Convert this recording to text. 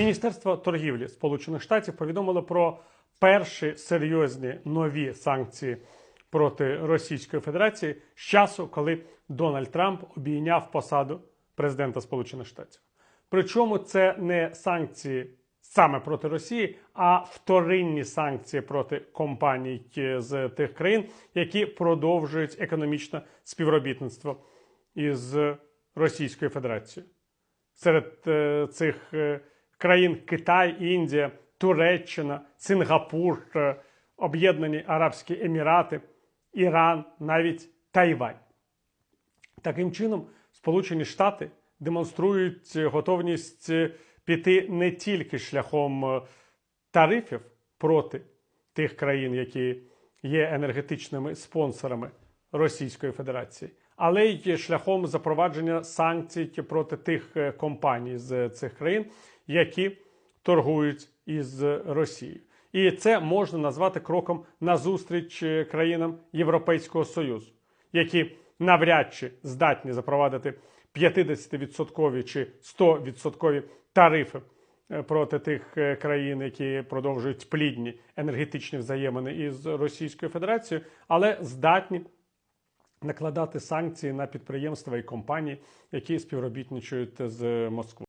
Міністерство торгівлі Сполучених Штатів повідомило про перші серйозні нові санкції проти Російської Федерації з часу, коли Дональд Трамп обійняв посаду президента Сполучених Штатів. Причому це не санкції саме проти Росії, а вторинні санкції проти компаній з тих країн, які продовжують економічне співробітництво із Російською Федерацією. Серед е, цих е, країн Китай, Індія, Туреччина, Сингапур, е, Об'єднані Арабські Емірати, Іран, навіть Тайвань. Таким чином, Сполучені Штати демонструють е, готовність е, піти не тільки шляхом тарифів проти тих країн, які є енергетичними спонсорами Російської Федерації, але й шляхом запровадження санкцій проти тих е, компаній з цих країн, які торгують із Росією. І це можна назвати кроком назустріч е, країнам Європейського Союзу, які навряд чи здатні запровадити 50% чи 100% тарифи е, проти тих е, країн, які продовжують плідні енергетичні взаємини із Російською Федерацією, але здатні накладати санкції на підприємства і компанії, які співробітничають з Москвою.